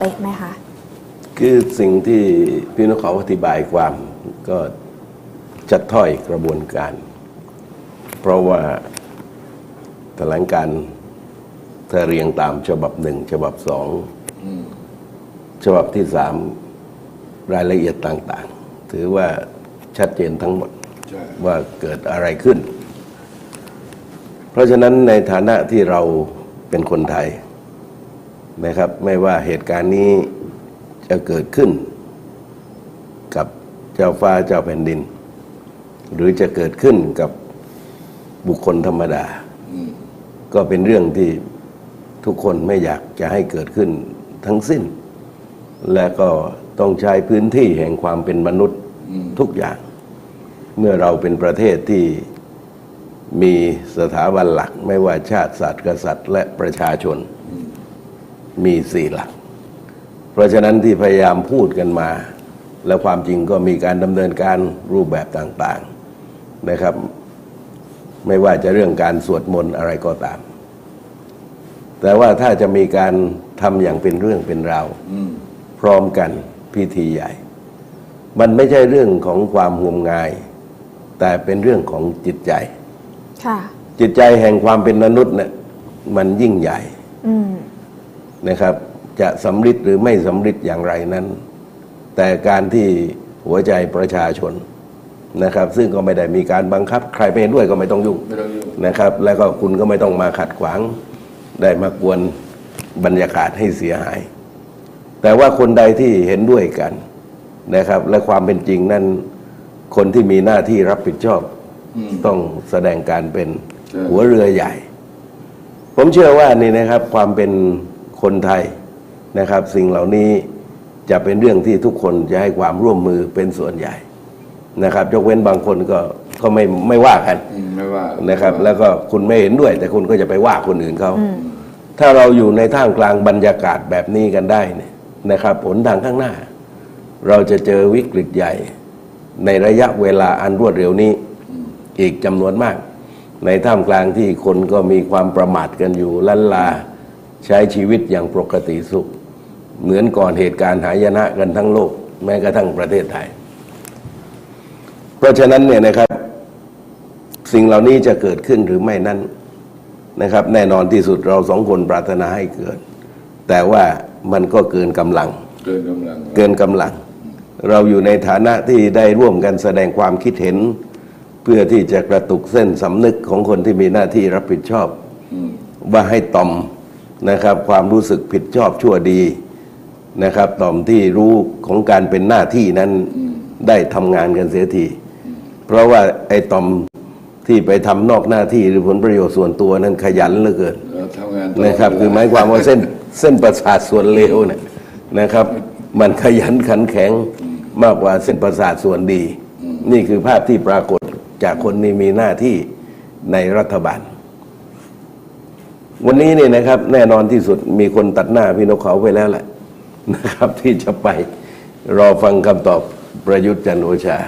เป๊ะไหมคะ คือสิ่งที่พี่นกเขาอธิบายความก็จัดถ้อยกระบวนการ เพราะว่าแถลงการถ้าเรียงตามฉบับหนึ่งฉบับสองฉบับที่สามรายละเอียดต่าง ๆ ถือว่าชัดเจนทั้งหมดว่าเกิดอะไรขึ้น เพราะฉะนั้นในฐานะที่เราเป็นคนไทย นะครับ ไม่ว่าเหตุการณ์นี้จะเกิดขึ้น กับเจ้าฟ้าเจ้าแผ่นดิน หรือจะเกิดขึ้นกับบุคคลธรรมดา ก็เป็นเรื่องที่ทุกคนไม่อยากจะให้เกิดขึ้นทั้งสิ้น และก็ต้องใช้พื้นที่แห่งความเป็นมนุษย์ทุกอย่าง เมื่อเราเป็นประเทศที่มีสถาบันหลักไม่ว่าชาติศาสตร์กษัตริย์ และประชาชน มีสี่หลัก เพราะฉะนั้นที่พยายามพูดกันมา และความจริงก็มีการดำเนินการรูปแบบต่างๆนะครับ ไม่ว่าจะเรื่องการสวดมนต์อะไรก็ตาม แต่ว่าถ้าจะมีการทำอย่างเป็นเรื่องเป็นราวพร้อมกันพิธีใหญ่ มันไม่ใช่เรื่องของความงมงาย แต่เป็นเรื่องของจิตใจค่ะจิตใจแห่งความเป็นมนุษย์เนี่ยมันยิ่งใหญ่อืม นะครับ จะสำฤทธิ์หรือไม่สำฤทธิ์อย่างไรนั้น แต่การที่หัวใจประชาชนนะครับ ซึ่งก็ไม่ได้มีการบังคับ ใครไปด้วยก็ไม่ต้องยุ่งไม่ต้องยุ่งนะครับ แล้วก็คุณก็ไม่ต้องมาขัดขวาง ได้มากวนบรรยากาศให้เสียหาย แต่ว่าคนใดที่เห็นด้วยกันนะครับ และความเป็นจริงนั้น คนที่มีหน้าที่รับผิดชอบต้องแสดงการเป็นใช่หัวเรือใหญ่ ผมเชื่อว่านี่นะครับ ความเป็น คนไทยนะครับ สิ่งเหล่านี้จะเป็นเรื่องที่ทุกคนจะให้ความร่วมมือเป็นส่วนใหญ่นะครับ ยกเว้นบางคนก็ก็ไม่ไม่ว่ากันอืมไม่ว่านะครับ แล้วก็คุณไม่เห็นด้วย แต่คุณก็จะไปว่าคนอื่นเขาถ้าเราอยู่ในท่ามกลางบรรยากาศแบบนี้กันได้เนี่ยนะครับ ผลทางข้างหน้า เราจะเจอวิกฤตใหญ่ ในระยะเวลาอันรวดเร็วนี้ อีกจำนวนมาก ในท่ามกลางที่คนก็มีความประมาทกันอยู่ลันลา ใช้ชีวิตอย่างปกติสุข เหมือนก่อนเหตุการณ์หายนะกันทั้งโลก แม้กระทั่งประเทศไทย เพราะฉะนั้นเนี่ยนะครับ สิ่งเหล่านี้จะเกิดขึ้นหรือไม่นั้นนะครับ แน่นอนที่สุดเราสองคนปรารถนาให้เกิด แต่ว่ามันก็เกินกำลัง เกินกำลังเกินกำลัง เราอยู่ในฐานะที่ได้ร่วมกันแสดงความคิดเห็น เพื่อที่จะกระตุกเส้นสำนึกของคนที่มีหน้าที่รับผิดชอบว่าให้ต่อม นะครับ ความรู้สึกผิดชอบชั่วดีนะครับต่อมที่รู้ของการเป็นหน้าที่นั้นได้ทำงานกันเสียที เพราะว่าไอ้ต่อมที่ไปทำนอกหน้าที่หรือผลประโยชน์ส่วนตัวนั้นขยันเหลือเกินเราทำงานตลดนะครับเวลคือหมายความว่าเส้นเส้นประสาทส่วนเลวเนี่ยนะครับ มันขยันขันแข็งมากกว่าเส้นประสาทส่วนดี นี่คือภาพที่ปรากฏจากคนที่มีหน้าที่ในรัฐบาล วันนี้เนี่ยนะครับ แน่นอนที่สุดมีคนตัดหน้าพี่นกเขาไปแล้วแหละนะครับ ที่จะไปรอฟังคำตอบประยุทธ์จันทร์โอชา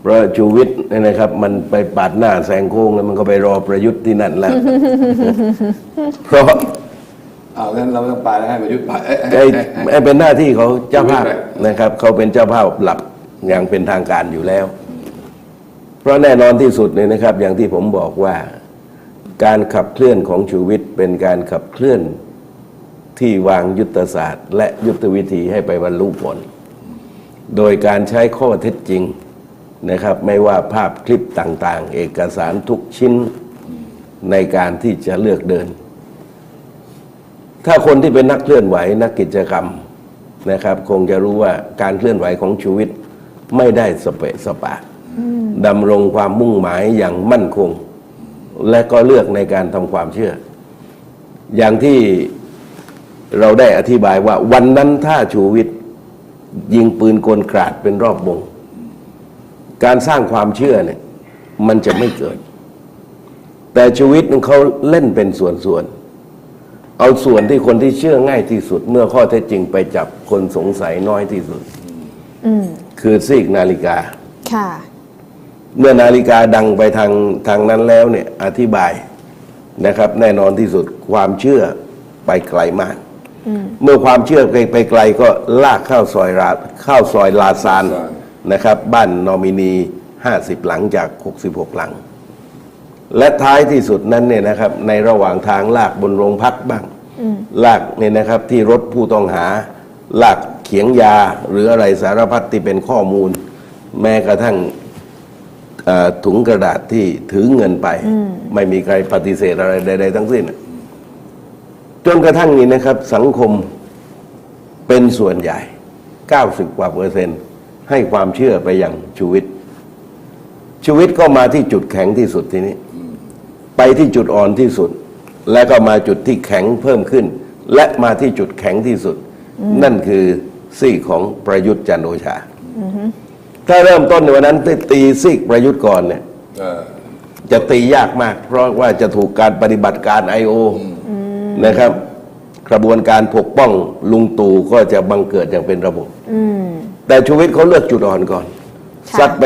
เพราะชูวิทย์เนี่ยนะครับ มันไปปาดหน้าแซงโค้งแล้วมันก็ไปรอประยุทธ์ที่นั่นแล้ว เพราะเอางั้นเราไม่ต้องไปแล้วให้ประยุทธ์ไปเอ้ยไอ้เอ้ยเอ้ยไอ้เป็นหน้าที่เขาเจ้าภาพชูวิทย์ไปนะครับเขาเป็นเจ้าภาพหลักอย่างเป็นทางการอยู่แล้ว เพราะแน่นอนที่สุดเนี่ยนะครับ อย่างที่ผมบอกว่า การขับเคลื่อนของชูวิทย์เป็นการขับเคลื่อนที่วางยุทธศาสตร์ และยุทธวิธีให้ไปบรรลุผล โดยการใช้ข้อเท็จจริงนะครับ ไม่ว่าภาพคลิปต่างๆ เอกสารทุกชิ้นในการที่จะเลือกเดิน ถ้าคนที่เป็นนักเคลื่อนไหวนักกิจกรรมนะครับ คงจะรู้ว่าการเคลื่อนไหวของชูวิทย์ไม่ได้สเปะสปะดำรงความมุ่งหมายอย่างมั่นคง และก็เลือกในการทำความเชื่อ อย่างที่เราได้อธิบายว่า วันนั้นถ้าชูวิทย์ยิงปืนกลกราดเป็นรอบวง การสร้างความเชื่อเนี่ยมันจะไม่เกิด แต่ชูวิทย์เขาเล่นเป็นส่วนๆ เอาส่วนที่คนที่เชื่อง่ายที่สุด เมื่อข้อเท็จจริงไปจับคนสงสัยน้อยที่สุดอืมคือซีกนาฬิกา ค่ะ เมื่อนาฬิกาดังไปทางทางนั้นแล้วเนี่ยอธิบายนะครับ แน่นอนที่สุดความเชื่อไปไกลมากอเมื่อความเชื่อไปไปไกลก็ลากเข้าซอยราเข้าซอยลาซานลาซานนะครับ บ้านนอมินี50หลังจาก66หลัง และท้ายที่สุดนั้นเนี่ยนะครับ ในระหว่างทางลากบนโรงพักบ้างลากเนี่ยนะครับที่รถผู้ต้องหาลากเขียงยาหรืออะไรสารพัดที่เป็นข้อมูล แม้กระทั่งเอ่อ ถุงกระดาษที่ถือเงินไป ไม่มีใครปฏิเสธอะไรใดๆทั้งสิ้น จนกระทั่งนี้นะครับ สังคมเป็นส่วนใหญ่ 90 กว่าเปอร์เซ็นต์ ให้ความเชื่อไปยังชูวิทย์ชูวิทย์ก็มาที่จุดแข็งที่สุดทีนี้ ไปที่จุดอ่อนที่สุด และก็มาจุดที่แข็งเพิ่มขึ้น และมาที่จุดแข็งที่สุด นั่นคือซีกของประยุทธ์จันทร์โอชา ถ้าเริ่มต้นในวันนั้นที่ตีซีกประยุทธ์ก่อนเนี่ยเออจะตียากมาก เพราะว่าจะถูกการปฏิบัติการไอโอนะครับ กระบวนการปกป้องลุงตู่ก็จะบังเกิดอย่างเป็นระบบอืมแต่ชูวิทย์เขาเลือกจุดอ่อนก่อนค่ะซัดไป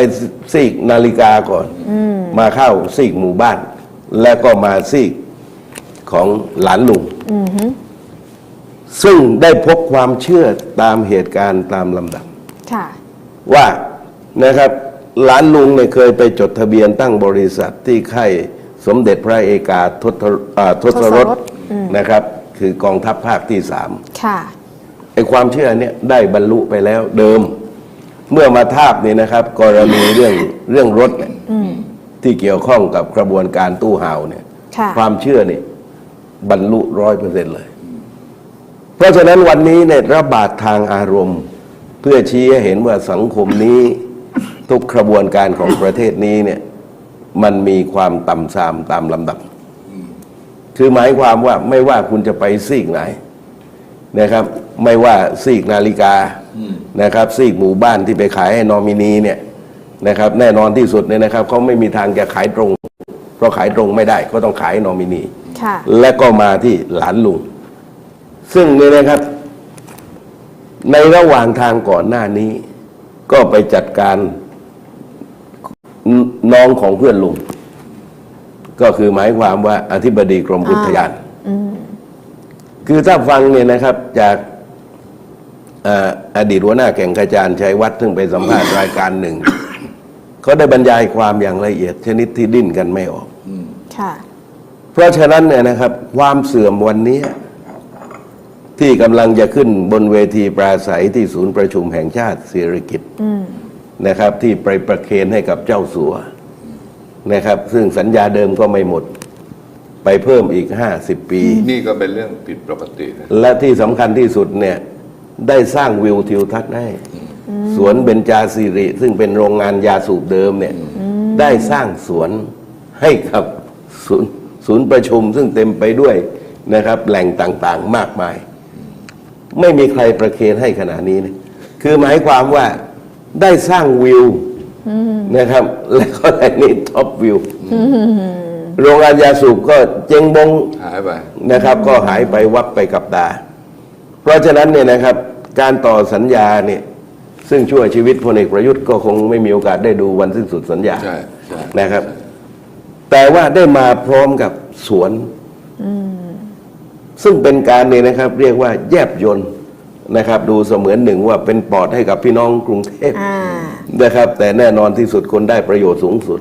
ซีกนาฬิกาก่อนมาเข้าซีกหมู่บ้าน แล้วก็มาซีกของหลานลุงซึ่งได้พบความเชื่อตามเหตุการณ์ตามลำดับค่ะว่า นะครับหลานลุงเนี่ยเคยไปจดทะเบียนตั้งบริษัทที่ค่ายสมเด็จพระเอกาทศอ่าทศรสทศรสอืมนะครับ คือกองทัพภาคที่สามค่ะไอ้ความเชื่อเนี่ยได้บรรลุไปแล้วเดิม เมื่อมาทาบเนี่ยนะครับ กรณีเรื่องเรื่องรถเนี่ยที่เกี่ยวข้องกับกระบวนการตู้ห่าวเนี่ยค่ะความเชื่อเนี่ยบรรลุร้อยเปอร์เซ็นต์เลย เพราะฉะนั้นวันนี้เนี่ยระบาดทางอารมณ์ เพื่อชี้ให้เห็นว่าสังคมนี้ ทุกกระบวนการของประเทศนี้เนี่ยมันมีความต่ำทรามตามลำดับ คือหมายความว่าไม่ว่าคุณจะไปซีกไหนนะครับ ไม่ว่าซีกนาฬิกานะครับ ซีกหมู่บ้านที่ไปขายให้นอมินีเนี่ยนะครับ แน่นอนที่สุดเนี่ยนะครับเขาไม่มีทางจะขายตรง เพราะขายตรงไม่ได้ ก็ต้องขายนอมินีค่ะและก็มาที่หลานลุง ซึ่งเนี่ยนะครับ ในระหว่างทางก่อนหน้านี้ ก็ไปจัดการ นน้องของเพื่อนลุง ก็คือหมายความว่าอธิบดีกรมอุทยาน คือถ้าฟังเนี่ยนะครับ จากเอ่ออดีตหัวหน้าแก่งกระจานชัยวัฒน์ซึ่งไปสัมภาษณ์รายการหนึ่ง เขาได้บรรยายความอย่างละเอียด ชนิดที่ดิ้นกันไม่ออกค่ะเพราะฉะนั้นเนี่ยนะครับ ความเสื่อมวันนี้ที่กำลังจะขึ้นบนเวทีปราศัยที่ศูนย์ประชุมแห่งชาติสิริกิต นะครับ ที่ไปประเคนให้กับเจ้าสัวนะครับ ซึ่งสัญญาเดิมก็ไม่หมด ไปเพิ่มอีกห้าสิบปี นี่ก็เป็นเรื่องผิดปกตินะและที่สำคัญที่สุดเนี่ย ได้สร้างวิวทิวทัศน์ให้ สวนเบญจาสิริ ซึ่งเป็นโรงงานยาสูบเดิมเนี่ย ได้สร้างสวนให้กับศูนย์ศูนย์ประชุมซึ่งเต็มไปด้วยนะครับ แหล่งต่างๆมากมาย ไม่มีใครประเคนให้ขนาดนี้นะคือหมายความว่า ได้สร้างวิวนะครับ และก็แต่นี่ท็อปวิวโรงงานยาสูบก็เจ๊งบงหายไปนะครับ ก็หายไปวับไปกับตา เพราะฉะนั้นเนี่ยนะครับ การต่อสัญญาเนี่ย ซึ่งช่วยชีวิตพลเอกประยุทธ์ก็คงไม่มีโอกาสได้ดูวันสิ้นสุดสัญญาใช่ใช่นะครับ แต่ว่าได้มาพร้อมกับสวนซึ่งเป็นการเนี่ยนะครับ เรียกว่าแยบยนต์ นะครับ ดูเสมือนหนึ่งว่าเป็นปอดให้กับพี่น้องกรุงเทพอ่านะครับ แต่แน่นอนที่สุดคนได้ประโยชน์สูงสุด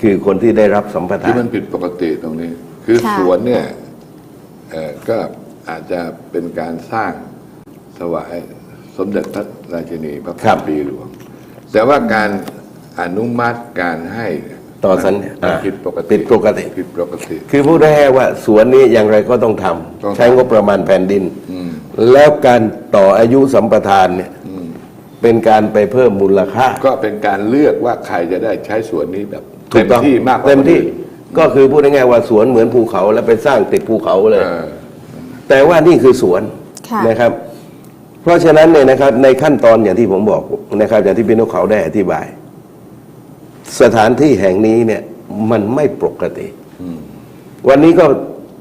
คือคนที่ได้รับสัมปทาที่นมันผิดปกติตรงนี้ คือค่ะ สวนเนี่ยเอ่อก็อาจจะเป็นการสร้างถวายสมเด็จพระราชินีพระครับปีหลวง แต่ว่าการอนุมัติการให้เนี่ย ต่อสัญญามันอ่าผิดปกติผิดปกติ ผิดปกติ คือพูดได้แค่ว่าสวนนี้อย่างไรก็ต้องทำต้องทำใช้งบประมาณแผ่นดิน แล้วการต่ออายุสัมปทานเนี่ยเป็นการไปเพิ่มมูลค่า ก็เป็นการเลือกว่าใครจะได้ใช้สวนนี้แบบถูเต็กมต้องที่มากกว่าเต็มที่คนอื่นก็คือพูดง่ายๆว่าสวนเหมือนภูเขาแล้วไปสร้างติดภูเขาเลยเออแต่ว่านี่คือสวนค่ะนะครับ เพราะฉะนั้นเนี่ยนะครับในขั้นตอนอย่างที่ผมบอกนะครับอย่างที่พี่นกเขาได้อธิบาย สถานที่แห่งนี้เนี่ยมันไม่ปกติ วันนี้ก็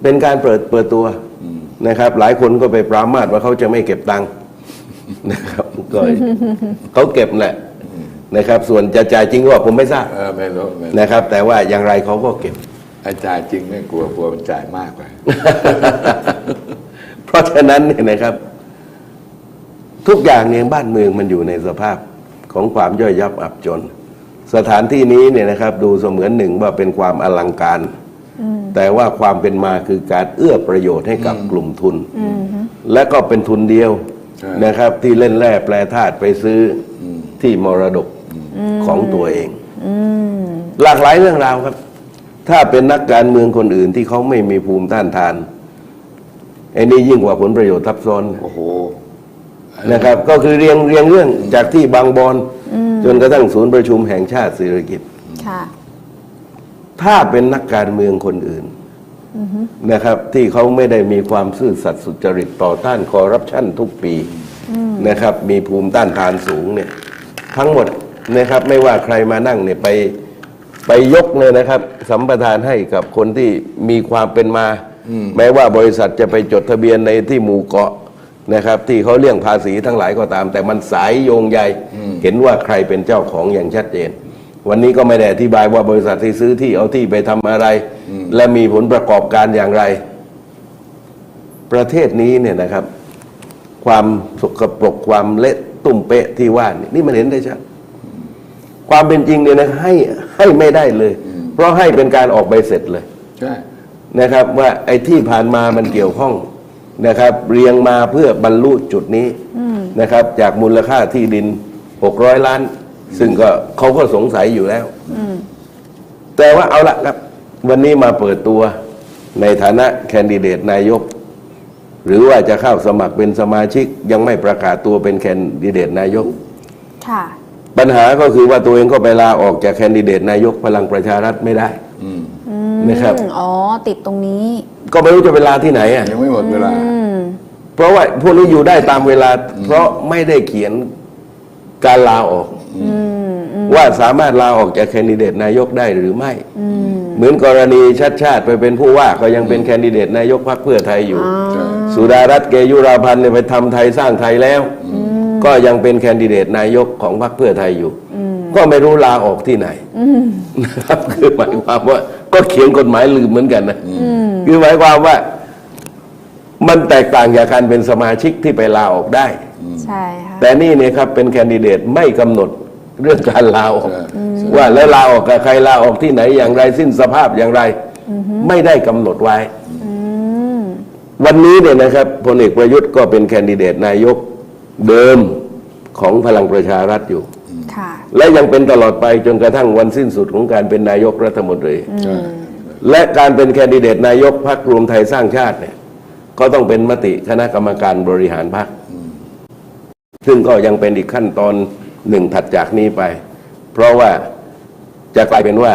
เป็นการเปิดเปิดตัวนะครับ หลายคนก็ไปปรามาสว่าเขาจะไม่เก็บตังค์นะครับก็เขาเก็บแหละนะครับ ส่วนจะจ่ายจริงก็ผมไม่ทราบเออไม่รู้ไม่รู้นะครับ แต่ว่าอย่างไรเขาก็เก็บ ไอ้จ่ายจริงไม่กลัวกลัวมันจ่ายมากไปเพเพราะฉะนั้นเนี่ยนะครับ ทุกอย่างเนี่ยบ้านเมืองมันอยู่ในสภาพของความย่อยยับอับจน สถานที่นี้เนี่ยนะครับดูเสมือนหนึ่งว่าเป็นความอลังการ แต่ว่าความเป็นมาคือการเอื้อประโยชน์ให้กับกลุ่มทุน และก็เป็นทุนเดียวใช่นะครับที่เล่นแร่แปรธาตุไปซื้ออที่มรดกของตัวเองหลากหลายเรื่องราวครับ ถ้าเป็นนักการเมืองคนอื่นที่เขาไม่มีภูมิต้านทานไอ้นี่ยิ่งกว่าผลประโยชน์ทับซ้อนโอ้โหนะครับ ก็คือเรียงเรียงเรื่องจากที่บางบอน จนกระทั่งศูนย์ประชุมแห่งชาติเศรษฐกิจค่ะถ้าเป็นนักการเมืองคนอื่นนะครับ ที่เขาไม่ได้มีความซื่อสัตย์สุจริตต่อต้านคอร์รัปชันทุกปีนะครับ มีภูมิต้านทานสูงเนี่ย ทั้งหมดนะครับ ไม่ว่าใครมานั่งเนี่ยไปไปยกเลยนะครับ สัมปทานให้กับคนที่มีความเป็นมา แม้ว่าบริษัทจะไปจดทะเบียนในที่หมู่เกาะ นะครับ ที่เขาเลี่ยงภาษีทั้งหลายก็ตาม แต่มันสายโยงใยเห็นว่าใครเป็นเจ้าของอย่างชัดเจน วันนี้ก็ไม่ได้อธิบายว่าบริษัทที่ซื้อที่เอาที่ไปทำอะไร และมีผลประกอบการอย่างไร ประเทศนี้เนี่ยนะครับ ความสกปรกความเละตุ่มเปะที่ว่านี่นี่มันเห็นได้ชัดความเป็นจริงเนี่ยนะให้ให้ไม่ได้เลย เพราะให้เป็นการออกใบเสร็จเลยใช่นะครับ ว่าไอ้ที่ผ่านมามันเกี่ยวข้อง นะครับเรียงมาเพื่อบรรลุจุดนี้นะครับ จากมูลค่าที่ดิน 600 ล้าน ซึ่งก็เขาก็สงสัยอยู่แล้วแต่ว่าเอาละครับ วันนี้มาเปิดตัวในฐานะแคนดิเดตนายก หรือว่าจะเข้าสมัครเป็นสมาชิกยังไม่ประกาศตัวเป็นแคนดิเดตนายกค่ะปัญหาก็คือว่าตัวเองก็ไปลาออกจากแคนดิเดตนายกพลังประชารัฐไม่ได้อืม นะครับอืมอ๋อ ติดตรงนี้ก็ไม่รู้จะไปลาที่ไหนอะยังไม่หมดเวลา อืม เพราะว่าพวกนี้อยู่ได้ตามเวลา เพราะไม่ได้เขียนการลาออก ว่าสามารถลาออกจากแคนดิเดตนายกได้หรือไม่ เหมือนกรณีชัดชาติไปเป็นผู้ว่าก็ยังเป็นแคนดิเดตนายกพรรคเพื่อไทยอยู่ใช่สุดารัตน์เกยุราพันธ์เนี่ยไปทำไทยสร้างไทยแล้ว ก็ยังเป็นแคนดิเดตนายกของพรรคเพื่อไทยอยู่ ก็ไม่รู้ลาออกที่ไหนนะครับคือหมายความว่า ก็เขียนกฎหมายลืมเหมือนกันนะคือหมายความว่า มันแตกต่างจากการเป็นสมาชิกที่ไปลาออกได้ ใช่ค่ะแต่นี่เนี่ยครับเป็นแคนดิเดตไม่กำหนดเรื่องการลาออกใช่ใช่ว่าแล้วลาออกกับใครลาออกที่ไหนอย่างไรสิ้นสภาพอย่างไร ไม่ได้กำหนดไว้ วันนี้เนี่ยนะครับพลเอกประยุทธ์ก็เป็นแคนดิเดตนายกเดิมของพลังประชารัฐอยู่ค่ะ และยังเป็นตลอดไปจนกระทั่งวันสิ้นสุดของการเป็นนายกรัฐมนตรีใช่และการเป็นแคนดิเดตนายกพรรครวมไทยสร้างชาติเนี่ยก็ต้องเป็นมติคณะกรรมการบริหารพรรคซึ่งก็ยังเป็นอีกขั้นตอนหนึ่งถัดจากนี้ไป เพราะว่าจะกลายเป็นว่า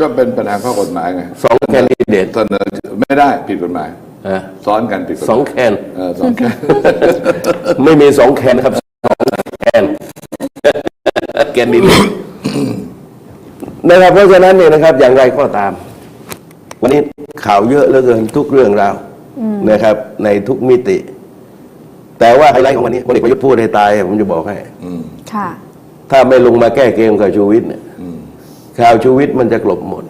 ก็เป็นปัญหาข้อกฎหมายไงสองแคนดิเดตเสนอไม่ได้ผิดกฎหมายฮะซ้อนกันผิดกฎหสมายองแคนเออสองแคนไม่มีสองแคนครับสองแคน แคนดิเดตนะครับเพราะฉะนั้นเนี่ยนะครับ อย่างไรก็ตาม วันนี้ข่าวเยอะเหลือเกินทุกเรื่องราวนะครับ ในทุกมิติ แต่ว่าไฮไลท์ของวันนี้พลเอกประยุทธ์พูดให้ตาย ผมจะบอกให้อืมค่ะถ้าไม่ลงมาแก้เกมกับชูวิทย์เนี่ยอืมข่าวชูวิทย์มันจะกลบหมด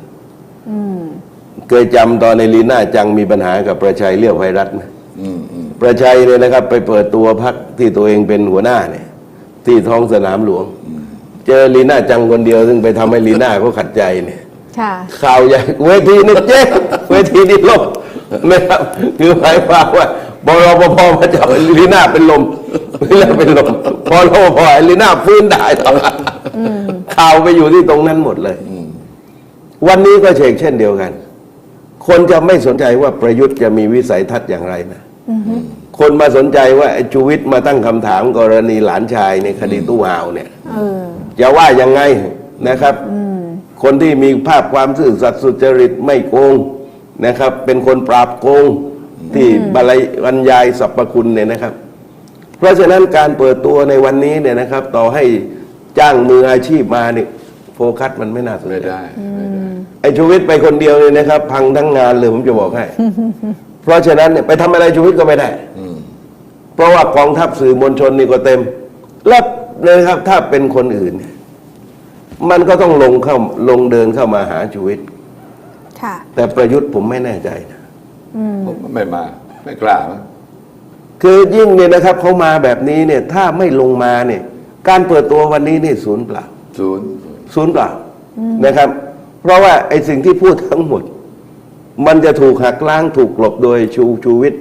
เคยจำตอนในลีน่าจังมีปัญหากับประชัยเลี้ยวไพรัตน์ไหมอืมอืมประชัยเนี่ยนะครับ ไปเปิดตัวพักที่ตัวเองเป็นหัวหน้าเนี่ย ที่ท้องสนามหลวง เจอลีน่าจังคนเดียว ซึ่งไปทำให้ลีน่าเขาขัดใจเนี่ยค่ะข่าวใหญ่เวทีนี่เจ๊งเวทีนี่ล่มนะครับคือหมายความว่าบรปภมาจับลีน่าเป็นลมลีน่าเป็นลมพอรปภลีน่าฟื้นได้ต่อมาข่าวไปอยู่ที่ตรงนั้นหมดเลยวันนี้ก็เชกเช่นเดียวกัน คนจะไม่สนใจว่าประยุทธ์จะมีวิสัยทัศน์อย่างไรนะคนมาสนใจว่าไอ้ชูวิทย์มาตั้งคำถามกรณีหลานชายในคดีตู้ห่าวเนี่ยเออ จะว่ายังไงนะครับ คนที่มีภาพความซื่อสัตย์สุจริตไม่โกงนะครับ เป็นคนปราบโกงที่บรรยบรรยายสรรพคุณเนี่ยนะครับ เพราะฉะนั้นการเปิดตัวในวันนี้เนี่ยนะครับ ต่อให้จ้างมืออาชีพมาเนี่ยโฟกัสมันไม่น่าสนไม่ใจได้ไม่ได้ ไอ้ชูวิทย์ไปคนเดียวเนี่ยนะครับ พังทั้งงานเลยผมจะบอกให้ เพราะฉะนั้นเนี่ยไปทำอะไรชูวิทย์ก็ไม่ได้ อืม เพราะว่ากองทัพสื่อมวลชนนี่ก็เต็ม แล้ว เลยครับ ถ้าเป็นคนอื่นเนี่ยมันก็ต้องลงเข้าลงเดินเข้ามาหาชูวิทย์ค่ะ แต่ประยุทธ์ผมไม่แน่ใจนะผมไม่มา ไม่กล้ามั้งคือยิ่งเนี่ยนะครับเขามาแบบนี้เนี่ย ถ้าไม่ลงมาเนี่ย การเปิดตัววันนี้นี่ศูนย์เปล่าศูนย์ศูนย์เปล่านะครับ เพราะว่าไอ้สิ่งที่พูดทั้งหมด มันจะถูกหักล้างถูกกลบโดยชูชูวิทย์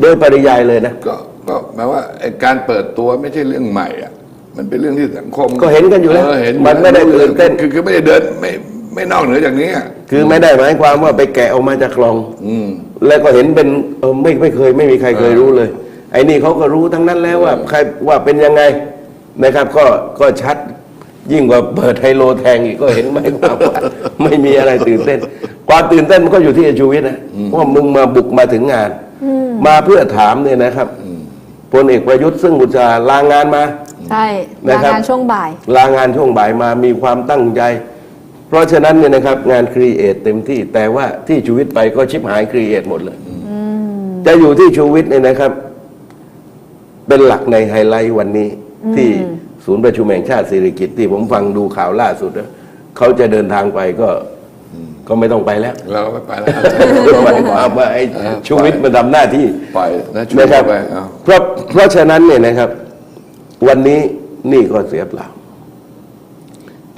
โดยปริยายเลยนะ ก็ก็แปลว่าไอ้การเปิดตัวไม่ใช่เรื่องใหม่อะ มันเป็นเรื่องที่สังคมก็เห็นกันอยู่แล้วเห็นมันไม่ได้ตื่นเต้น คือคือไม่ได้เดินไม่ไม่นอกเหนือจากนี้อะคือไม่ได้หมายความว่าไปแกะออกมาจากคลอง อืม แล้วก็เห็นเป็นเออไม่ไม่เคยไม่มีใครเคยรู้เลย ไอ้นี่เขาก็รู้ทั้งนั้นแล้วว่าใครว่าเป็นยังไงนะครับ ก็ก็ชัดยิ่งกว่าเปิดไฮโลแทงอีกก็เห็นไหมความว่า ไม่มีอะไรตื่นเต้นความตื่นเต้นมันก็อยู่ที่ไอ้ชูวิทย์นะว่ามึงมาบุกมาถึงงาน มาเพื่อถามเนี่ยนะครับพลเอกประยุทธ์ซึ่งอุตส่าห์ลางานมา ใช่นะลาครับงานช่วงบ่าย ลางานช่วงบ่ายมามีความตั้งใจ เพราะฉะนั้นเนี่ยนะครับงานครีเอทเต็มที่ แต่ว่าที่ชูวิทย์ไปก็ชิบหายครีเอทหมดเลยจะอยู่ที่ชูวิทย์เนี่ยนะครับ เป็นหลักในไฮไลท์วันนี้ ที่ศูนย์ประชุมแห่งชาติสิริกิติ์ที่ผมฟังดูข่าวล่าสุดนะเขาจะเดินทางไปก็ก็ไม่ต้องไปแล้ว เราก็ไม่ไปแล้วหมายความว่าไอ้เออชูวิทย์มันทำหน้าที่ปล่อยนะช่วยนะครับไปเอาเพราะเพราะฉะนั้นเนี่ยนะครับ วันนี้นี่ก็เสียเปล่า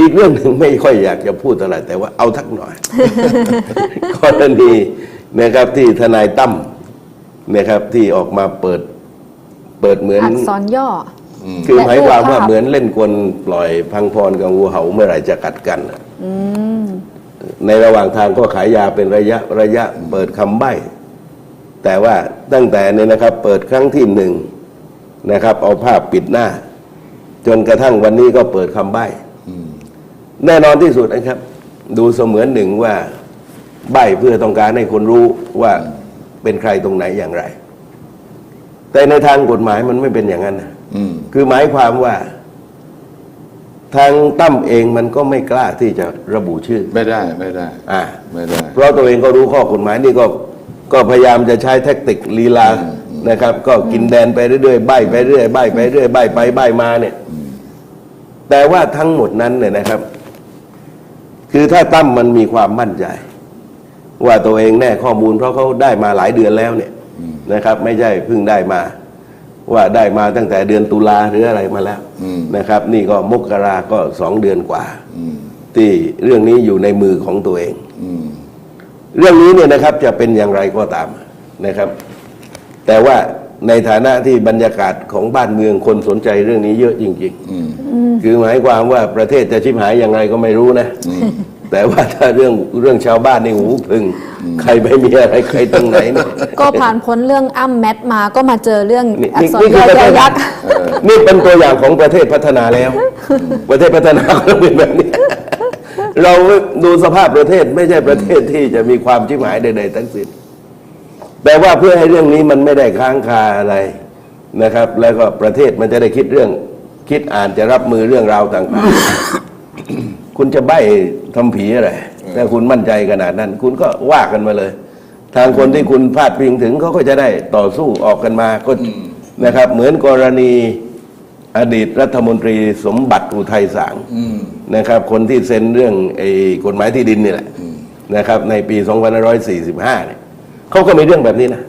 อีกเรื่องหนึ่งไม่ค่อยอยากจะพูดอะไรแต่ว่าเอาทักหน่อยกรณีนะครับที่ทนายตั้มนะครับที่ออกมาเปิดเปิดเหมือนอักษรย่ออคือหมายความว่าและรูปภาพเหมือนเล่นกลปล่อยพังพรกับงูเห่าเมื่อไหร่จะกัดกันน่ะในระหว่างทางก็ขายยาเป็นระยะระยะเปิดคำใบ้ แต่ว่าตั้งแต่เนี่ยนะครับ เปิดครั้งที่หนึ่ง นะครับ เอาภาพปิดหน้า จนกระทั่งวันนี้ก็เปิดคำใบ้แน่นอนที่สุดนะครับ ดูเสมือนหนึ่งว่า ใบ้เพื่อต้องการให้คนรู้ว่าเป็นใครตรงไหนอย่างไร แต่ในทางกฎหมายมันไม่เป็นอย่างนั้นนะอืมคือหมายความว่า ทางตั้มเองมันก็ไม่กล้าที่จะระบุชื่อ ไม่ได้ไม่ได้ อ่า ไม่ได้ เพราะตัวเองก็รู้ข้อกฎหมายนี่ก็ก็พยายามจะใช้แท็กติกลีลา นะครับ ก็กินแดนไปเรื่อยๆใบไปเรื่อยใบไปเรื่อยใบไปใบมาเนี่ย แต่ว่าทั้งหมดนั้นเนี่ยนะครับ คือถ้าตั้มมันมีความมั่นใจ ว่าตัวเองแน่ข้อมูล เพราะเขาได้มาหลายเดือนแล้วเนี่ยนะครับ ไม่ใช่เพิ่งได้มา ว่าได้มาตั้งแต่เดือนตุลาหรืออะไรมาแล้วนะครับ นี่ก็มกราก็สองเดือนกว่าที่เรื่องนี้อยู่ในมือของตัวเองเรื่องนี้เนี่ยนะครับจะเป็นอย่างไรก็ตามนะครับ แต่ว่าในฐานะที่บรรยากาศของบ้านเมืองคนสนใจเรื่องนี้เยอะจริงอืมๆคือหมายความว่าประเทศจะชิบหายยังไงก็ไม่รู้นะ แต่ว่าถ้าเรื่องเรื่องชาวบ้านนี่หูพึ่งใครไม่มีอะไรใครตรงไหนเนี่ยก็ผ่านพ้นเรื่องอ้ำแมทมาก็มาเจอเรื่องนี่อักนี่ษรนี่คืย่ออประเทศยักษ์นี่เป็นตัวอย่างของประเทศพัฒนาแล้ว ประเทศพัฒนาก็ต้องเป็นแบบนี้เราดูสภาพประเทศไม่ใช่ประเทศที่จะมีความชิบหายใดๆทั้งสิ้น แต่ว่าเพื่อให้เรื่องนี้มันไม่ได้ค้างคาอะไรนะครับ แล้วก็ประเทศมันจะได้คิดเรื่อง คิดอ่านจะรับมือเรื่องราวต่างๆ คุณจะใบ้ทำผีอะไรถ้าคุณมั่นใจขนาดนั้น คุณก็ว่ากันมาเลย ทางคนที่คุณพาดพิงถึงเขาก็จะได้ต่อสู้ออกกันมาก็นะครับ เหมือนกรณีอดีตรัฐมนตรีสมบัติอุทัยสางอืมนะครับ คนที่เซ็นเรื่องไอ้กฎหมายที่ดินนี่แหละนะครับ ในปี 2545เนี่ย เขาก็มีเรื่องแบบนี้นะ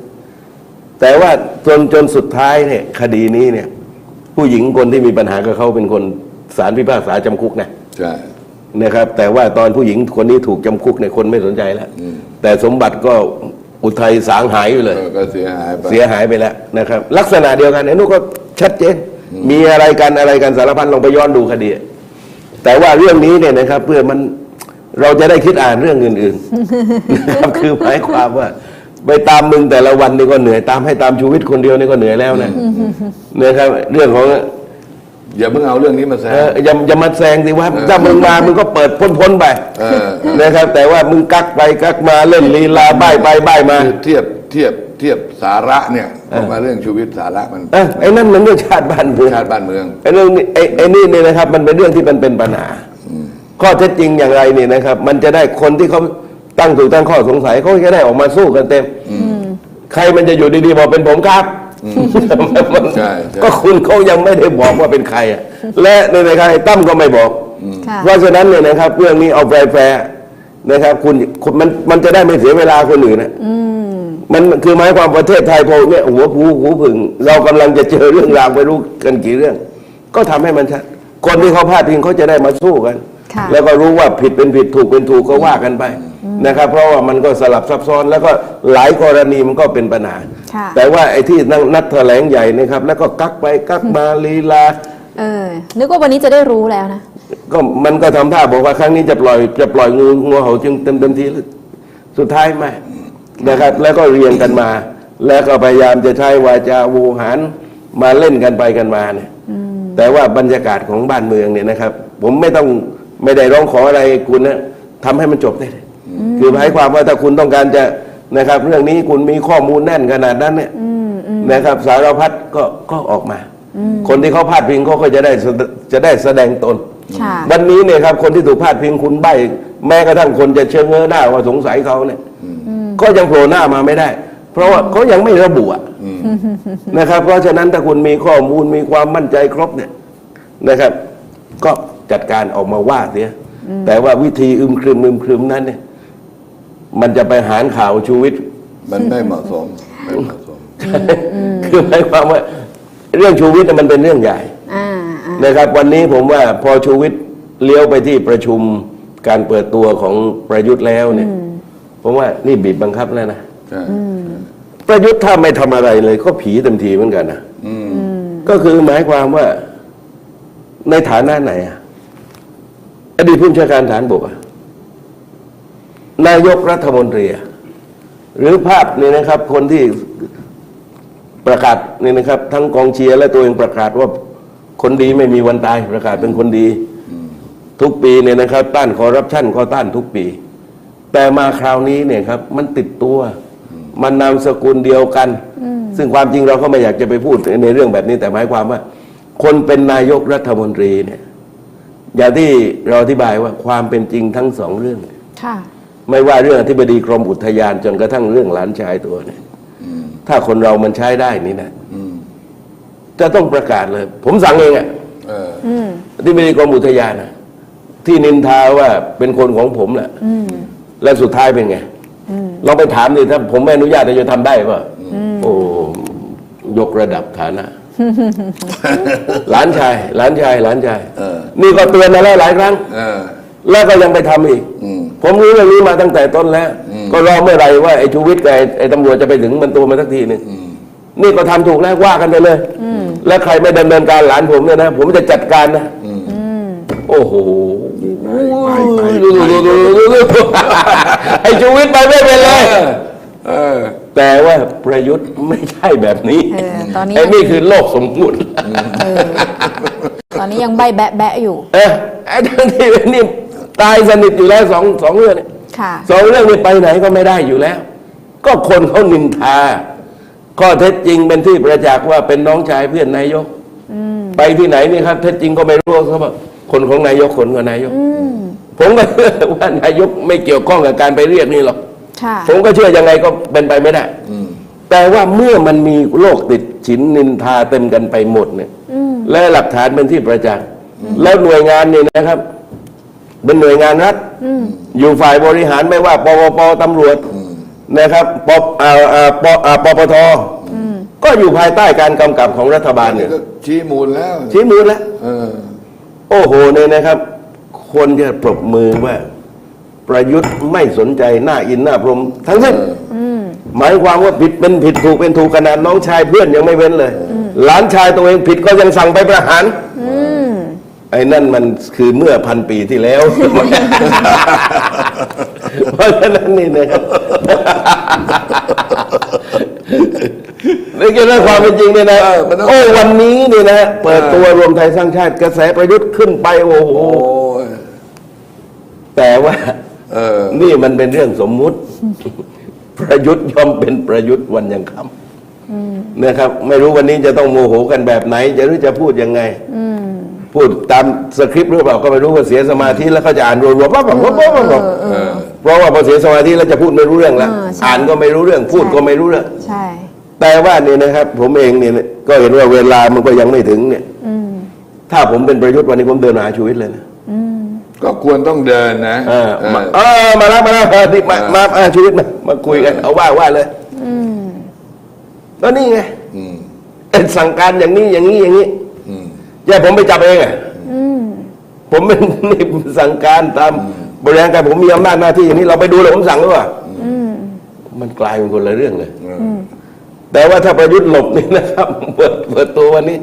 แต่ว่าจนจนสุดท้ายเนี่ยคดีนี้เนี่ย ผู้หญิงคนที่มีปัญหากับเขาเป็นคนสารพิพากษาจำคุกนะใช่นะครับ แต่ว่าตอนผู้หญิงคนนี้ถูกจำคุกเนี่ยคนไม่สนใจแล้วแต่สมบัติก็อุทัยสางหายอยู่เลยเออก็เสียหายไปเสียหายไปแล้วนะครับ ลักษณะเดียวกันไอ้นู้นก็ชัดเจนมีอะไรกันอะไรกันสารพันลองไปย้อนดูคดี แต่ว่าเรื่องนี้เนี่ยนะครับ เพื่อมันเราจะได้คิดอ่านเรื่องอื่นๆนะครับคือหมายความว่า ไปตามมึงแต่ละวันนี่ก็เหนื่อยตามให้ตามชูวิทย์คนเดียวนี่ก็เหนื่อยแล้วนะนะครับ เรื่องของอย่าเพิ่งเอาเรื่องนี้มาแซเองออย่าอย่ามาแซงสิว่าถ้ามึงมามึงก็เปิดพ้นๆไปเออเออ นะครับ แต่ว่ามึงกักไปกักมาเล่นลีลาใบ้ไปใบ้มา คือเทียบเทียบเทียบสาระเนี่ยพอมาเรื่องชีวิตสาระมันเอ้ยไอ้นั่นมันเรื่องชาติบ้านเมืองชาติบ้านเมือง ไอ้เรื่องนี้ไอ้ไอ้นี่เนี่ยนะครับ มันเป็นเรื่องที่มันเป็นปัญหาข้อเท็จจริงอย่างไรเนี่ยนะครับ มันจะได้คนที่เขา ตั้งถูกตั้งข้อสงสัยเขาจะได้ออกมาสู้กันเต็ม ใครมันจะอยู่ดีๆบอกเป็นผมครับมันใช่ใช่ ก็คุณเขายังไม่ได้บอกว่าเป็นใครอะและในในใครตั้มก็ไม่บอก ค่ะ เพราะฉะนั้นเนี่ยนะครับ เรื่องนี้เอาแฟร์ๆนะครับ คุณคุณมันมันจะได้ไม่เสียเวลาคนอื่นนะมันคือหมายความประเทศไทยพอเนี่ยหัวหูหูผึ่ง เรากำลังจะเจอเรื่องราวไม่รู้กันกี่เรื่อง ก็ทำให้มันชัดคนที่เขาพลาดพิงเขาจะได้มาสู้กัน ค่ะ แล้วก็รู้ว่าผิดเป็นผิดถูกเป็นถูกก็ว่ากันไป นะครับ เพราะว่ามันก็สลับซับซ้อนแล้วก็หลายกรณีมันก็เป็นปัญหา ค่ะแต่ว่าไอ้ที่นั่งนัดแถลงใหญ่นะครับ แล้วก็กักไปกักมาลีลา เออ นึกว่าวันนี้จะได้รู้แล้วนะ ก็มันก็ทำท่าบอกว่าครั้งนี้จะปล่อยจะปล่อยงูงูเห่าจึงเต็มเต็มทีสุดท้ายไม่นะครับ แล้วก็เรียงกันมา แล้วก็พยายามจะใช้วาจาโวหารมาเล่นกันไปกันมาเนี่ยแต่ว่าบรรยากาศของบ้านเมืองเนี่ยนะครับ ผมไม่ต้องไม่ได้ร้องขออะไรคุณนะทำให้มันจบได้เลย คือหมายความว่าถ้าคุณต้องการจะนะครับ เรื่องนี้คุณมีข้อมูลแน่นขนาดนั้นเนี่ยนะครับ สารพัดก็ก็ออกมา คนที่เขาพาดพิงเขาก็จะได้แสดจะได้แสดงตนค่ะวันนี้เนี่ยครับ คนที่ถูกพาดพิงคุณใบแม้กระทั่งคนจะเชิงเงอหน้าว่าสงสัยเขาเนี่ยก็ยังโผล่หน้ามาไม่ได้ เพราะว่าเขายังไม่ระบุอะนะครับ เพราะฉะนั้นถ้าคุณมีข้อมูลมีความมั่นใจครบเนี่ยนะครับ ก็จัดการออกมาว่าเสียแต่ว่าวิธีอึมครึมอึมครึมนั้นเนี่ย มันจะไปหารข่าวชูวิทย์มันไม่เหมาะสมไม่เหมาะสม คือหมายความว่า เรื่องชูวิทย์เนี่ยมันเป็นเรื่องใหญ่อ่าอ่านะครับ วันนี้ผมว่าพอชูวิทย์เลี้ยวไปที่ประชุมการเปิดตัวของประยุทธ์แล้วเนี่ย ผมว่านี่บีบบังคับแล้วนะ ใช่ประยุทธ์ถ้าไม่ทำอะไรเลย ก็ผีเต็มทีเหมือนกันนะก็คือหมายความว่าในฐานะไหนอะอดีตผู้บัญชาการฐานบกอะ นายกรัฐมนตรีอะหรือภาพนี่นะครับ คนที่ประกาศนี่นะครับ ทั้งกองเชียร์และตัวเองประกาศว่าคนดีไม่มีวันตายประกาศเป็นคนดี ทุกปีเนี่ยนะครับ ต้านคอร์รัปชันก็ต้านทุกปี แต่มาคราวนี้เนี่ยครับ มันติดตัว มันนามสกุลเดียวกัน ซึ่งความจริงเราก็ไม่อยากจะไปพูดในเรื่องแบบนี้ แต่หมายความว่า คนเป็นนายกรัฐมนตรีเนี่ยอย่างที่เราอธิบายว่าความเป็นจริงทั้งสองเรื่องค่ะ ไม่ว่าเรื่องอธิบดีกรมอุทยานจนกระทั่งเรื่องหลานชายตัวเนี่ยถ้าคนเรามันใช้ได้นี่นะจะต้องประกาศเลย ผมสั่งเองอะเอออืมอธิบดีกรมอุทยานนะที่นินทาว่าเป็นคนของผมแหละและสุดท้ายเป็นไงลองไปถามดิถ้าผมไม่อนุญาตจะทำได้ป่ะโอ้ยกระดับฐานะหลานชาย หลานชาย หลานชายเออนี่ก็เตือนมาแล้วหลายครั้งเออแล้วก็ยังไปทำอีกอืม ผมรู้เรื่องนี้มาตั้งแต่ต้นแล้ว ก็รอเมื่อไหร่ว่าไอ้ชูวิทย์กับไอ้ไอ้ตำรวจจะไปถึงมันตัวมาสักทีหนึ่งนี่ก็ทำถูกแล้วว่ากันไปเลยแล้วใครไม่ดำเนินการหลานผมเนี่ยนะผมจะจัดการนะโอ้โหไอ้ชูวิทย์ไปไม่เป็นเลยเออ แต่ว่าประยุทธ์ไม่ใช่แบบนี้เออตอนนี้ ไอ้นี่คือโลกสมมุติเออตอนนี้ยังใบแบะแบะอยู่ เออไอ้ทั้งที่นี่ ตายสนิทอยู่แล้วสองสองเรื่องเนี่ยค่ะสองเรื่องนี้ไปไหนก็ไม่ได้อยู่แล้ว ก็คนเขานินทาข้อเท็จจริงเป็นที่ประจักษ์ว่าเป็นน้องชายเพื่อนนายกไปที่ไหนนี่ครับเท็จจริงก็ไม่รู้เขาบอกคนของนายกคนของนายกผมก็ว่านายกไม่เกี่ยวข้องกับการไปเรียกนี่หรอกค่ะผมก็เชื่อยังไงก็เป็นไปไม่ได้แต่ว่าเมื่อมันมีโรคติดฉินนินทาเต็มกันไปหมดเนี่ยและหลักฐานเป็นที่ประจักษ์แล้วหน่วยงานนี่นะครับ เป็นหน่วยงานรัฐอยู่ฝ่ายบริหารไม่ว่าปปปตำรวจนะครับปปอ่าอ่าปอ่าปปทก็อยู่ภายใต้การกำกับของรัฐบาลนี่เนี่ยก็ชี้มูลแล้ว ชี้มือแล้วเออโอ้โหเนี่ยนะครับ คนจะปรบมือว่า ประยุทธ์ไม่สนใจหน้าอินหน้าพรหมทั้งสิ้นหมายความว่าผิดเป็นผิดถูกเป็นถูกขนาดน้องชายเพื่อนยังไม่เว้นเลย หลานชายตัวเองผิดก็ยังสั่งไปประหาร ไอ้นั่นมันคือเมื่อพันปีที่แล้ว เพราะฉะนั้นนี่นะครับนี่คือเรื่องความเป็นจริงเนี่ยนะเออมันต้อง โอ้วันนี้นี่นะเปิดตัวรวมไทยสร้างชาติกระแสประยุทธ์ขึ้นไปโอ้โหโอ้ยแต่ว่า เออ นี่มันเป็นเรื่องสมมุติ ประยุทธ์ย่อมเป็นประยุทธ์วันยังคำนะครับ ไม่รู้วันนี้จะต้องโมโหกันแบบไหน จะหรือจะพูดยังไง พูดตามสคริปต์หรือเปล่าก็ไม่รู้ว่าเสียสมาธิแล้วก็จะอ่านรัวๆปั๊บปั๊บปั๊บปั๊บปั๊บเออเพราะว่าพอเสียสมาธิแล้วจะพูดไม่รู้เรื่องแล้ว เออใช่ อ่านก็ไม่รู้เรื่องพูดก็ไม่รู้เรื่อง ใช่ แต่ว่านี่นะครับ ผมเองเนี่ยก็เห็นว่าเวลามันก็ยังไม่ถึงเนี่ยถ้าผมเป็นประยุทธ์วันนี้ผมเดินหาชีวิตเลยนะก็ควรต้องเดินนะเออเออมาเออมาแล้วมาแล้วเออนี่มามาอ่าชีวิตมามาคุยกันเอาว่าว่าเลยก็นี่ไงอืมไอ้สั่งการอย่างนี้อย่างนี้อย่างนี้ อืมอย่าผมไปจับเองอะอืมผมเป็นนี่สั่งการตามบริหารการผมมีอำนาจหน้าที่อย่างนี้เราไปดูเลยผมสั่งหรือเปล่าอืมมันกลายเป็นคนละเรื่องเลยอืมแต่ว่าถ้าประยุทธ์หลบนี่นะครับเปิดเปิดตัววันนี้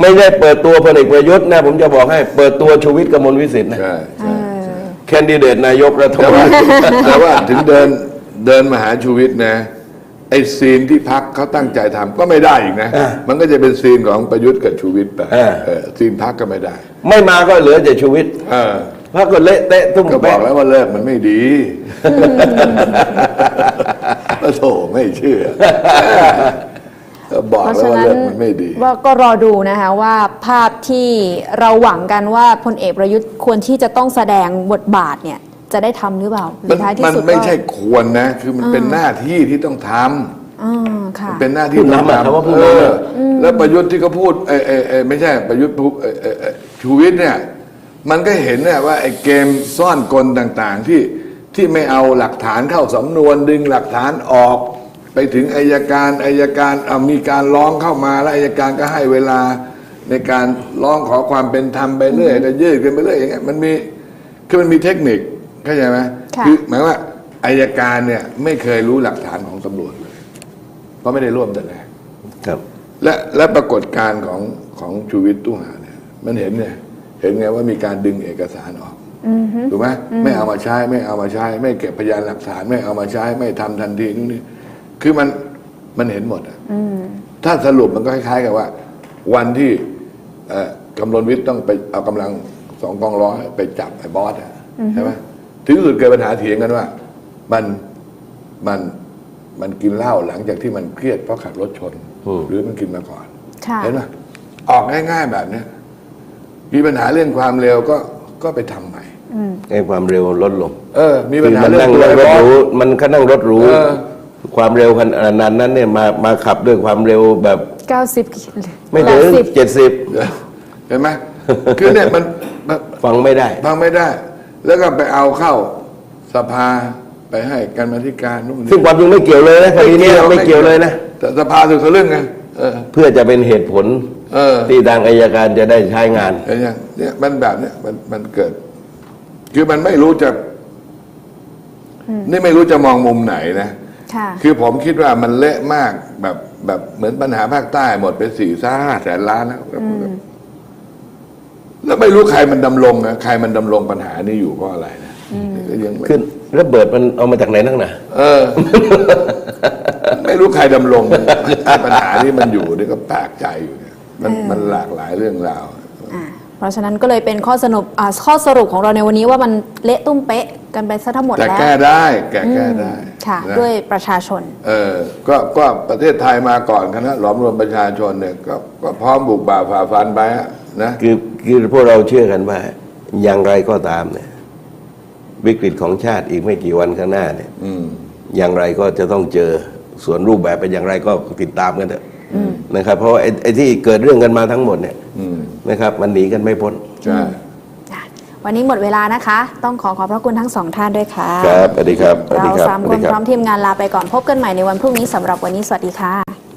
ไม่ได้เปิดตัวพลเอกประยุทธ์นะ ผมจะบอกให้เปิดตัวชูวิทย์กมลวิสิทธิ์นะใช่เอใช่อแคนดิเดตนายกรัฐมแต่นว่าตรีแต่ว่าถึงเดินเดินมาหาชูวิทย์นะ ไอ้ซีนที่พักเขาตั้งใจทำก็ไม่ได้อีกนะ มันก็จะเป็นซีนของประยุทธ์กับชูวิทย์ไปเออซีนพักก็ไม่ได้ ไม่มาก็เหลือแต่ชูวิทย์เออพรรคก็เละเตะตุ้มก็บอเป๊ะกแล้วว่าเลิกมันไม่ดีก็โถไม่เชื่อก็บอกเพราะแล้วฉะว่านั้นเลิกมันไม่ดีว่าก็รอดูนะคะว่าภาพที่เราหวังกันว่าพลเอกประยุทธ์ควรที่จะต้องแสดงบทบาทเนี่ย จะได้ทำหรือเปล่าหรืมัอนท้ายที่มันสุดก็ไม่ใช่ควรนะ คือมันเป็นหน้าที่ที่ต้องทำอ่าค่ะเป็นหน้าที่ผู้นำอะต้องคำว่าผู้เอนำออะแล้วประยุทธ์ที่เขาพูดเออเออเออไม่ใช่ประยุทธ์พูดเออเออเออชูวิทย์เนี่ย มันก็เห็นเนี่ยว่าไอ้เกมซ่อนกลต่างๆที่ที่ไม่เอาหลักฐานเข้าสำนวนดึงหลักฐานออก ไปถึงอายการอายการเอามีการร้องเข้ามาแล้วอายการก็ให้เวลาในการร้องขอความเป็นธรรมไปเรื่อยก็ยืดกันไปเรื่อยอย่างเงี้ยมันมีคือมันมีเทคนิค เข้าใจไหมค่ะอหมายว่าอายการเนี่ยไม่เคยรู้หลักฐานของตำรวจเลย เพราะไม่ได้ร่วมแต่แรก ครับ และและปรากฏการณ์ของของชูวิทย์ตู้หาเนี่ยมันเห็นเนี่ยเห็นไงว่ามีการดึงเอกสารออกถูกไหมไม่เอามาใช้ไม่เอามาใช้ ไม่เก็บพยานหลักฐาน ไม่เอามาใช้ ไม่ทำทันทีนู่นนี่คือมันมันเห็นหมดอะถ้าสรุปมันก็คล้ายๆกับว่า วันที่เอ่อกำลนวิทย์ต้องไปเอากำลังสองกองร้อยไปจับไอ้บอสอะใช่ไหม ถึงที่สุดเกิดปัญหาเถียงกันว่า มันมันมันกินเหล้าหลังจากที่มันเครียดเพราะขับรถชน อืม หรือมันกินมาก่อน ค่ะ เห็นไหมออกง่าย ๆแบบเนี้ยมีปัญหาเรื่องความเร็วก็ก็ไปทำใหม่ไอ้ความเร็วลดลงเออ มีปัญคือหามันเรื่องนั่งตัวรไอ้ถบอหสรูมันก็นั่งรถหรูเออ ความเร็วขนาดนั้นเนี่ยมามาขับด้วยความเร็วแบบ90กิโลไม่ถึง80เจ็ดสิบเห็นไหมคือเนี่ยมันมัน ฟังไม่ได้ ฟังไม่ได้ แล้วก็ไปเอาเข้าสภาไปให้กันมาธิการนู่นซึ่งความจริงไม่เกี่ยวเลยนะคดีเนี้ยไม่เกี่ยวเลยนะแต่สภาสุดทะลึ่งไงเออ เพื่อจะเป็นเหตุผลเออ ที่ทางอายการจะได้ใช้งาน เห็นยังเนี่ยมันแบบเนี้ยมันมันเกิด คือมันไม่รู้จะนี่ไม่รู้จะมองมุมไหนนะ ค่ะ คือผมคิดว่ามันเละมากแบบแบบเหมือนปัญหาภาคใต้หมดไปสี่ซ่าห้าแสนล้านแล้ว แล้วไม่รู้ใครมันดำรงนะใครมันดำรงปัญหานี้อยู่เพราะอะไรนะก็ยังไม่ขึ้นระเบิดมันเอามาจากไหนนักหนาเออ ไม่รู้ใครดำรงปัญหานี้มันอยู่นี่ก็แปลกใจอยู่เนี่ยมันมันหลากหลายเรื่องราว อ่าเพราะฉะนั้นก็เลยเป็นข้อสรุปอ่าข้อสรุปของเราในวันนี้ว่ามันเละตุ้มเป๊ะกันไปซะทั้งหมดแต่แล้วแก้ได้ แก้แก้ได้ค่ะนะด้วยประชาชน เออก็ก็ประเทศไทยมาก่อนคณะหลอมรวมประชาชนเนี่ยก็ก็พร้อมบุกบ่าฝ่าฟันไปอะนะ คือ คือพวกเราเชื่อกันว่า อย่างไรก็ตามเนี่ย วิกฤตของชาติอีกไม่กี่วันข้างหน้าเนี่ยอืมอย่างไรก็จะต้องเจอส่วนรูปแบบเป็นอย่างไรก็ติดตามกันเถอะนะครับ เพราะว่าไอ้ไอ้ที่เกิดเรื่องกันมาทั้งหมดเนี่ยอืมนะครับ มันหนีกันไม่พ้นใช่วันนี้หมดเวลานะคะ ต้องขอขอบพระคุณทั้งสองท่านด้วยค่ะ ครับสวัสดีครับสวัสเราดีครับสามสวัคสนดีรับพร้อมทีมงานลาไปก่อนพบกันใหม่ในวันพรุ่งนี้สำหรับวันนี้สวัสดีค่ะ